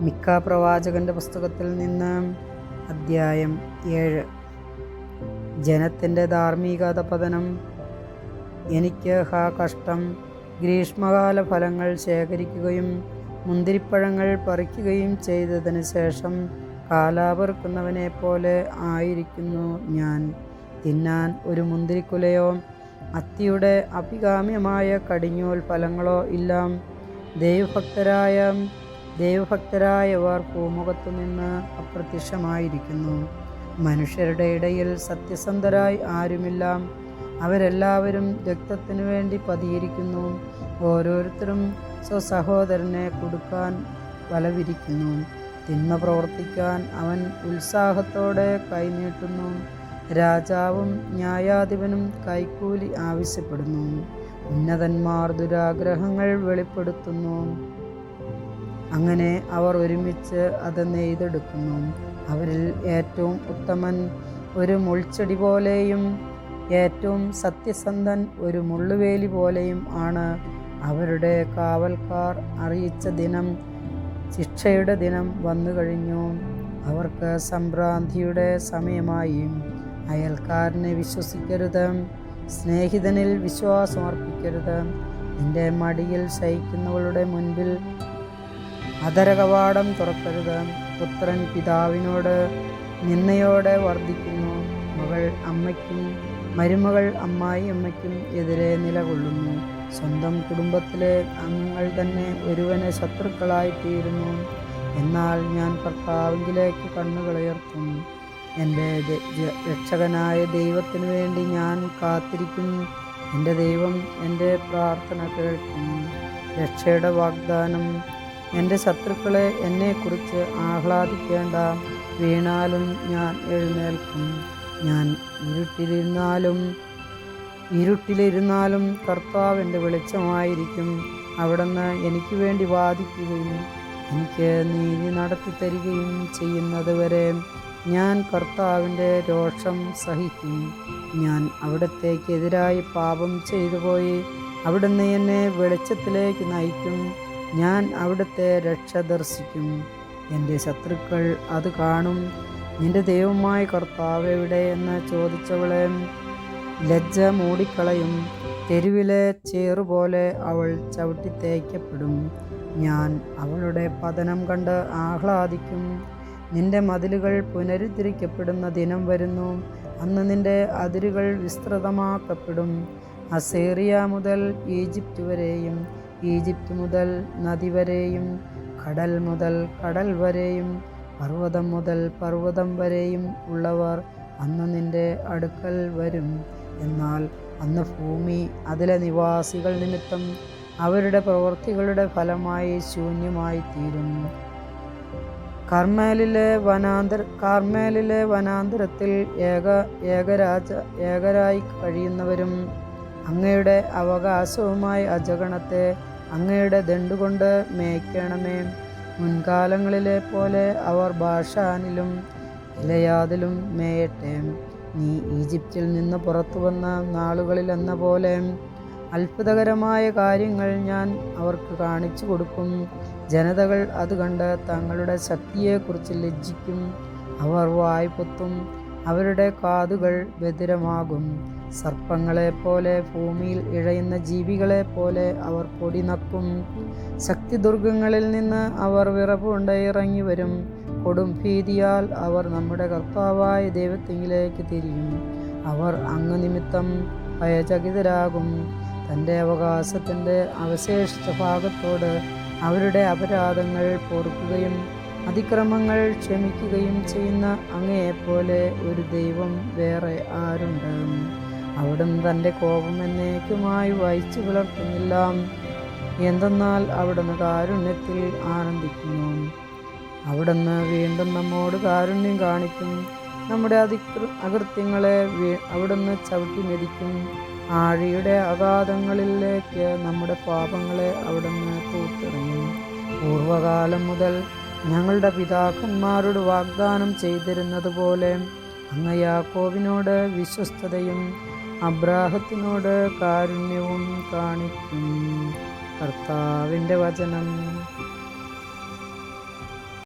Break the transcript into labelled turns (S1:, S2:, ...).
S1: മിക്ക പ്രവാചകന്റെ പുസ്തകത്തിൽ നിന്ന് അദ്ധ്യായം ഏഴ്. ജനത്തിന്റെ ധാർമ്മികത പതനം എനിക്ക് ഹാ കഷ്ടം. ഗ്രീഷ്മകാല ഫലങ്ങൾ ശേഖരിക്കുകയും മുന്തിരിപ്പഴങ്ങൾ പറിക്കുകയും ചെയ്തതിന് ശേഷം കാലാപെറുക്കുന്നവനെ പോലെ ആയിരിക്കുന്നു ഞാൻ. തിന്നാൻ ഒരു മുന്തിരിക്കുലയോ അത്തിയുടെ അഭികാമ്യമായ കടിഞ്ഞോൽ ഫലങ്ങളോ ഇല്ല ദൈവഭക്തരായ ദൈവഭക്തരായവർ പൂമുഖത്തുനിന്ന് അപ്രത്യക്ഷമായിരിക്കുന്നു. മനുഷ്യരുടെ ഇടയിൽ സത്യസന്ധരായി ആരുമില്ല. അവരെല്ലാവരും രക്തത്തിനു വേണ്ടി പതിയിരിക്കുന്നു. ഓരോരുത്തരും സ്വസഹോദരനെ കൊടുക്കാൻ വലവിരിക്കുന്നു. തിന്മ പ്രവർത്തിക്കാൻ അവൻ ഉത്സാഹത്തോടെ കൈനീട്ടുന്നു. രാജാവും ന്യായാധിപനും കൈക്കൂലി ആവശ്യപ്പെടുന്നു. ഉന്നതന്മാർ ദുരാഗ്രഹങ്ങൾ വെളിപ്പെടുത്തുന്നു. അങ്ങനെ അവർ ഒരുമിച്ച് അത് നെയ്തെടുക്കുന്നു. അവരിൽ ഏറ്റവും ഉത്തമൻ ഒരു മുൾച്ചെടി പോലെയും ഏറ്റവും സത്യസന്ധൻ ഒരു മുള്ളുവേലി പോലെയും ആണ്. അവരുടെ കാവൽക്കാർ അറിയിച്ച ദിനം ശിക്ഷയുടെ ദിനം വന്നു കഴിഞ്ഞു. അവർക്ക് സംഭ്രാന്തിയുടെ സമയമായി. അയൽക്കാരനെ വിശ്വസിക്കരുത് സ്നേഹിതനിൽ വിശ്വാസമർപ്പിക്കരുത്. എന്റെ മടിയിൽ ശയിക്കുന്നവളുടെ മുൻപിൽ അതരകവാടം തുറക്കരുത്. പുത്രൻ പിതാവിനോട് നിന്നയോടെ വർദ്ധിക്കുന്നു. മകൾ അമ്മയ്ക്കും മരുമകൾ അമ്മായി അമ്മയ്ക്കും എതിരെ നിലകൊള്ളുന്നു. സ്വന്തം കുടുംബത്തിലെ അംഗങ്ങൾ തന്നെ ഒരുവനെ ശത്രുക്കളായി തീരുന്നു എന്നാൽ ഞാൻ കർത്താവിലേക്ക് കണ്ണുകളുയർത്തും എന്റെ രക്ഷകനായ ദൈവത്തിനു വേണ്ടി ഞാൻ കാത്തിരിക്കും എന്റെ ദൈവം എന്റെ പ്രാർത്ഥന കേൾക്കും രക്ഷയുടെ വാഗ്ദാനം എന്റെ ശത്രുക്കളെ എന്നെക്കുറിച്ച് ആഹ്ലാദിക്കേണ്ട. വീണാലും ഞാൻ എഴുന്നേൽക്കും. ഞാൻ ഇരുട്ടിലിരുന്നാലും ഇരുട്ടിലിരുന്നാലും കർത്താവ് എന്റെ വെളിച്ചമായിരിക്കും. അവിടുന്ന് എനിക്ക് വേണ്ടി വാദിക്കുകയും എനിക്ക് നീതി നടത്തി തരികയും ചെയ്യുന്നത് വരെ ഞാൻ കർത്താവിന്റെ രോഷം സഹിക്കും. ഞാൻ അവിടത്തേക്കെതിരായി പാപം ചെയ്തു പോയി അവിടുന്ന് എന്നെ വെളിച്ചത്തിലേക്ക് നയിക്കും. ഞാൻ അവിടുത്തെ രക്ഷ ദർശിക്കും. എന്റെ ശത്രുക്കൾ അത് കാണും. നിന്റെ ദൈവമായ കർത്താവ് എവിടെ എന്ന് ചോദിച്ചവളെ ലജ്ജ മൂടിക്കളയും. തെരുവിലെ ചേറുപോലെ അവൾ ചവിട്ടി തേക്കപ്പെടും. ഞാൻ അവളുടെ പതനം കണ്ട് ആഹ്ലാദിക്കും. നിന്റെ മതിലുകൾ പുനരുദ്ധരിക്കപ്പെടുന്ന ദിനം വരുന്നു. അന്ന് നിന്റെ അതിരുകൾ വിസ്തൃതമാക്കപ്പെടും. അസേറിയ മുതൽ ഈജിപ്റ്റ് വരെയും ഈജിപ്റ്റ് മുതൽ നദി വരെയും കടൽ മുതൽ കടൽ വരെയും പർവതം മുതൽ പർവതം വരെയും ഉള്ളവർ അന്ന് നിന്റെ അടുക്കൽ വരും. എന്നാൽ അന്ന് ഭൂമി അതിലെ നിവാസികൾ നിമിത്തം അവരുടെ പ്രവൃത്തികളുടെ ഫലമായി ശൂന്യമായി തീരും കർമേലിലെ വനാന്തര കാർമേലിലെ വനാന്തരത്തിൽ ഏക ഏകരാജ ഏകരായി കഴിയുന്നവരും അങ്ങയുടെ അവകാശവുമായി അജഗണത്തെ അങ്ങയുടെ ദണ്ടുകൊണ്ട് മേയ്ക്കണമേ. മുൻകാലങ്ങളിലെ പോലെ അവർ ഭാഷാനിലും ഇലയാതിലും മേയട്ടെ. നീ ഈജിപ്തിൽ നിന്ന് പുറത്തു വന്ന നാളുകളിൽ എന്ന പോലെ അത്ഭുതകരമായ കാര്യങ്ങൾ ഞാൻ അവർക്ക് കാണിച്ചു കൊടുക്കും. ജനതകൾ അത് കണ്ട് തങ്ങളുടെ ശക്തിയെക്കുറിച്ച് ലജ്ജിക്കും. അവർ വായ്പൊത്തും അവരുടെ കാതുകൾ ബധിരമാകും. സർപ്പങ്ങളെപ്പോലെ ഭൂമിയിൽ ഇഴയുന്ന ജീവികളെ പോലെ അവർ പൊടി നക്കും. ശക്തിദുർഗങ്ങളിൽ നിന്ന് അവർ വിറവുകൊണ്ട് ഇറങ്ങി വരും. കൊടും ഭീതിയാൽ അവർ നമ്മുടെ കർത്താവായ ദൈവത്തിങ്കിലേക്ക് തിരിയും. അവർ അങ്ങ് നിമിത്തം ഭയചകിതരാകും. തന്റെ അവകാശത്തിന്റെ അവശേഷിച്ച ഭാഗത്തോട് അവരുടെ അപരാധങ്ങൾ പൊറുക്കുകയും അതിക്രമങ്ങൾ ക്ഷമിക്കുകയും ചെയ്യുന്ന അങ്ങയെപ്പോലെ ഒരു ദൈവം വേറെ ആരുണ്ട്? അവിടുന്ന് തന്റെ കോപം എന്നേക്കുമായി വായിച്ചു പുലർത്തുന്നില്ല. എന്തെന്നാൽ അവിടുന്ന് കാരുണ്യത്തിൽ ആനന്ദിക്കുന്നു. അവിടുന്ന് വീണ്ടും നമ്മോട് കാരുണ്യം കാണിക്കും. നമ്മുടെ അതികൃ അകൃത്യങ്ങളെ അവിടുന്ന് ചവിട്ടി മെതിക്കും. ആഴിയുടെ അഗാധങ്ങളിലേക്ക് നമ്മുടെ പാപങ്ങളെ അവിടുന്ന് തൂത്തെറിയും പൂർവകാലം മുതൽ ഞങ്ങളുടെ പിതാക്കന്മാരോട് വാഗ്ദാനം ചെയ്തിരുന്നത് പോലെ അങ്ങ് വിശ്വസ്തതയും അബ്രാഹത്തിനോട് കാരുണ്യവും കാണിക്കും. കർത്താവിന്റെ വചനം